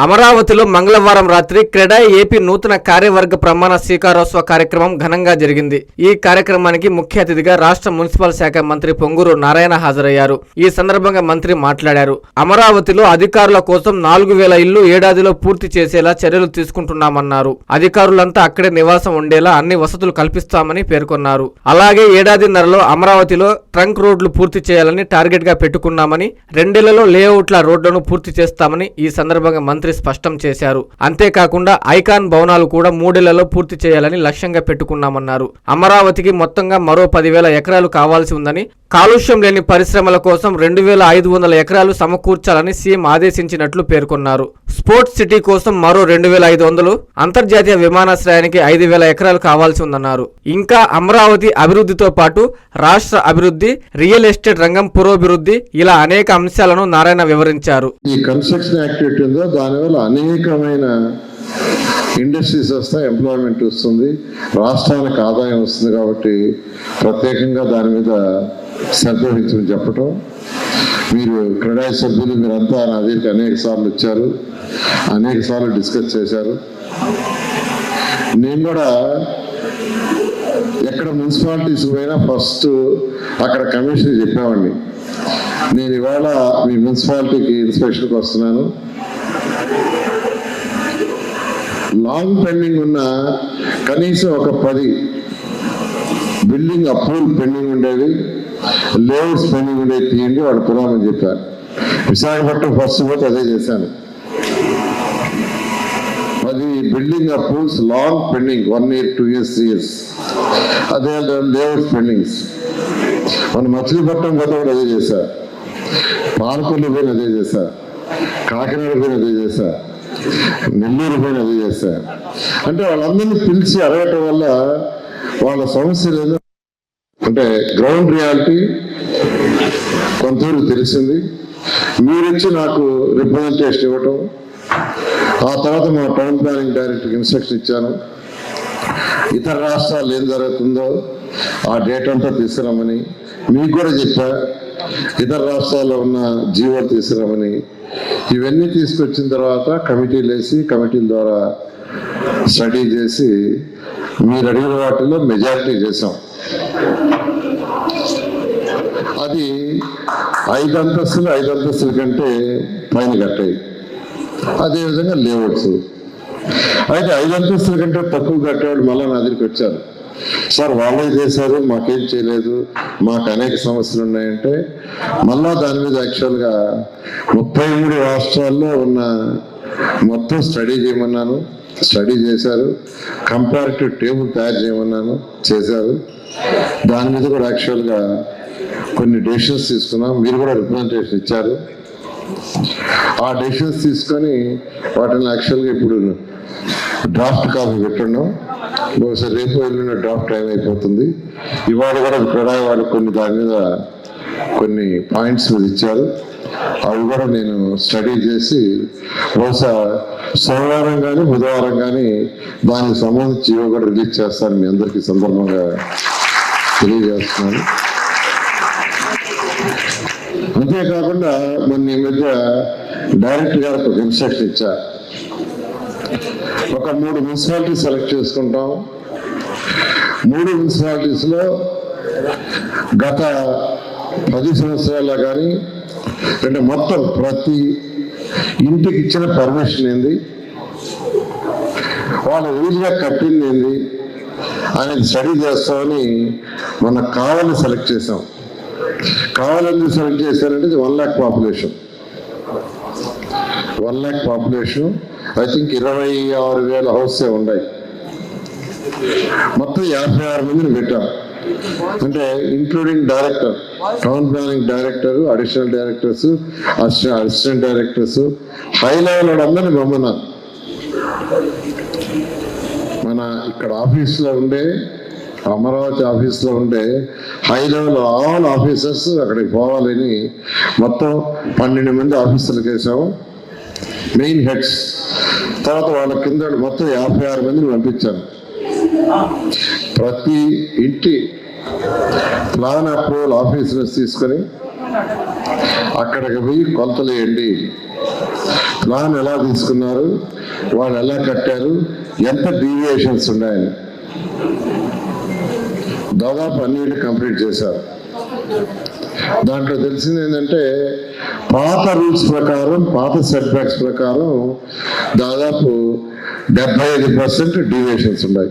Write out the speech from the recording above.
అమరావతిలో మంగళవారం రాత్రి క్రెడా ఏపీ నూతన కార్యవర్గ ప్రమాణ స్వీకారోత్సవ కార్యక్రమం ఘనంగా జరిగింది. ఈ కార్యక్రమానికి ముఖ్య అతిథిగా రాష్ట్ర మున్సిపల్ శాఖ మంత్రి పొంగూరు నారాయణ హాజరయ్యారు. ఈ సందర్భంగా మంత్రి మాట్లాడారు. అమరావతిలో అధికారుల కోసం నాలుగు వేల ఇళ్ళు ఏడాదిలో పూర్తి చేసేలా చర్యలు తీసుకుంటున్నామన్నారు. అధికారులంతా అక్కడే నివాసం ఉండేలా అన్ని వసతులు కల్పిస్తామని పేర్కొన్నారు. అలాగే ఏడాదిన్నరలో అమరావతిలో ట్రంక్ రోడ్లు పూర్తి చేయాలని టార్గెట్గా పెట్టుకున్నామని రెండేళ్ళలో లేఅవుట్ల రోడ్లను పూర్తి చేస్తామని ఈ సందర్భంగా మంత్రి స్పష్టం చేశారు. అంతేకాకుండా ఐకాన్ భవనాలు కూడా మూడేళ్ళలో పూర్తి చేయాలని లక్ష్యంగా పెట్టుకున్నామన్నారు. అమరావతికి మొత్తంగా మరో పదివేల ఎకరాలు కావాల్సి ఉందని కాలుష్యం లేని పరిశ్రమల కోసం రెండు వేల ఐదు వందల ఎకరాలు సమకూర్చాలని సీఎం ఆదేశించినట్లు పేర్కొన్నారు. స్పోర్ట్స్ సిటీ కోసం మరో రెండు వేల ఐదు వందలు అంతర్జాతీయ విమానాశ్రయానికి ఐదు వేల ఎకరాలు కావాల్సి ఉందన్నారు. ఇంకా అమరావతి అభివృద్ధితో పాటు రాష్ట్ర అభివృద్ధి రియల్ ఎస్టేట్ రంగం పురోభివృద్ధి ఇలా అనేక అంశాలను నారాయణ వివరించారు. ఈ కన్స్ట్రక్షన్ యాక్టివిటీ ఉందో దానివల్ల అనేకమైన ఇండస్ట్రీస్ వస్తాయి ఎంప్లాయ్మెంట్ వస్తుంది రాష్ట్రానికి ఆదాయం వస్తుంది కాబట్టి ప్రత్యేకంగా దాని మీద శ్రద్ధ చెప్పటం. మీరు క్రీడా సభ్యులు మీరంతా నా దగ్గరికి అనేక సార్లు వచ్చారు. అనేక సార్లు డిస్కస్ చేశారు. నేను కూడా ఎక్కడ మున్సిపాలిటీస్ పోయినా ఫస్ట్ అక్కడ కమిషన్ చెప్పామండి నేను ఇవాళ మీ మున్సిపాలిటీకి ఇన్స్పెక్షన్కి వస్తున్నాను. లాంగ్ పెండింగ్ ఉన్న కనీసం ఒక పది బిల్డింగ్ అప్రూవల్ పెండింగ్ ఉండేది. లేఅవుట్స్ స్పెండింగ్ ఉండేవి తీయండి వాడు కులామని చెప్పారు. విశాఖపట్నం ఫస్ట్ పోతే అదే చేశాను అది building approves long pending one year two years three years అదే లేఅవుట్ పెండింగ్స్ మన మచిలీపట్నం గత కూడా అదే చేశారు. పాలకొల్లు పైన అదే చేశారు. కాకినాడ పోయిన అదే చేశారు. నెల్లూరు పోయిన అదే చేశారు. అంటే వాళ్ళందరినీ పిలిచి అడగటం వల్ల వాళ్ళ సమస్యలు ఏదో అంటే గ్రౌండ్ రియాలిటీ కొంతవరకు తెలిసింది. మీరిచ్చి నాకు రిప్రజెంటేషన్ ఇవ్వటం. ఆ తర్వాత మా టౌన్ ప్లానింగ్ డైరెక్టర్కి ఇన్స్ట్రక్షన్ ఇచ్చాను. ఇతర రాష్ట్రాలు ఏం జరుగుతుందో ఆ డేటా అంతా తీసుకురామని మీకు కూడా చెప్పా. ఇతర రాష్ట్రాల్లో ఉన్న జీవో తీసుకురామని ఇవన్నీ తీసుకొచ్చిన తర్వాత కమిటీలు వేసి కమిటీల ద్వారా స్టడీ చేసి మీరు అడిగిన వాటిలో మెజారిటీ చేసాం అది ఐదు అంతస్తులు ఐదు అంతస్తుల కంటే పైన కట్టాయి అదేవిధంగా లేఅవుట్స్. అయితే ఐదు అంతస్తుల కంటే తక్కువ కట్టేవాళ్ళు మళ్ళీ నా దగ్గరికి వచ్చారు. సార్ వాళ్ళే చేశారు మాకేం చేయలేదు మాకు అనేక సమస్యలు ఉన్నాయంటే మళ్ళా దాని మీద యాక్చువల్గా ముప్పై మూడు రాష్ట్రాల్లో ఉన్న మొత్తం స్టడీ చేయమన్నాను స్టడీ చేశారు కంపారిటివ్ టేబుల్ తయారు చేయమన్నాను చేశారు. దాని మీద కూడా యాక్చువల్గా కొన్ని డెసిషన్స్ తీసుకున్నాం. మీరు కూడా రిప్రజెంటేషన్ ఇచ్చారు. ఆ డెసిషన్స్ తీసుకొని వాటిని యాక్చువల్గా ఇప్పుడు డ్రాఫ్ట్ కాపీ పెట్టున్నాం. బహుశా రేపు వెళ్ళిన డ్రాఫ్ట్ టైం అయిపోతుంది. ఇవాళ కూడా క్రీడా వాళ్ళు కొన్ని దాని మీద కొన్ని పాయింట్స్ మీద ఇచ్చారు. అవి కూడా నేను స్టడీ చేసి బహుశా సోమవారం కానీ బుధవారం కానీ దానికి సంబంధించి ఇవి కూడా రిలీజ్ చేస్తాను మీ అందరికీ సందర్భంగా. తెలియజేస్తున్నాను. అంతేకాకుండా మొన్న ఈ మధ్య డైరెక్టర్ గారికి ఒక ఇన్స్ట్రక్షన్ ఇచ్చా. ఒక మూడు మున్సిపాలిటీ సెలెక్ట్ చేసుకుంటాం. మూడు మున్సిపాలిటీస్లో గత పది సంవత్సరాల్లో కానీ అంటే మొత్తం ప్రతి ఇంటికి ఇచ్చిన పర్మిషన్ ఏంది? వాళ్ళ ఊరిగా కట్టింది ఏంది? అనేది స్టడీ చేస్తామని మన కావాలని సెలెక్ట్ చేసాం కావాలని సెలెక్ట్ చేశారంటే one lakh population. One lakh population I think ఇరవై ఆరు వేల హౌసే ఉన్నాయి. మొత్తం యాభై ఆరు మందిని పెట్టాం. అంటే including director town planning director additional directors assistant directors high level అందరినీ పంపన్నారు మన ఇక్కడ ఆఫీస్లో ఉండే అమరావతి ఆఫీస్లో ఉండే హై లెవెల్ ఆల్ ఆఫీసర్స్ అక్కడికి పోవాలని మొత్తం పన్నెండు మంది ఆఫీసర్లకు వేసాము మెయిన్ హెడ్స్ తర్వాత వాళ్ళ కింద మొత్తం యాభై ఆరు మందిని పంపించాను ప్రతి ఇంటి ప్లాన్ అప్రూవల్ ఆఫీసర్స్ తీసుకొని అక్కడికి పోయి కొలతలు వేయండి. ప్లాన్ ఎలా తీసుకున్నారు? వాళ్ళు ఎలా కట్టారు? ఎంత డీవియేషన్స్ ఉన్నాయని. దాదాపు అన్నిటి కంప్లీట్ చేశారు. దాంట్లో తెలిసింది ఏంటంటే పాత రూల్స్ ప్రకారం పాత సెట్ బ్యాక్స్ ప్రకారం దాదాపు డెబ్బై ఐదు పర్సెంట్ డీవియేషన్స్ ఉన్నాయి.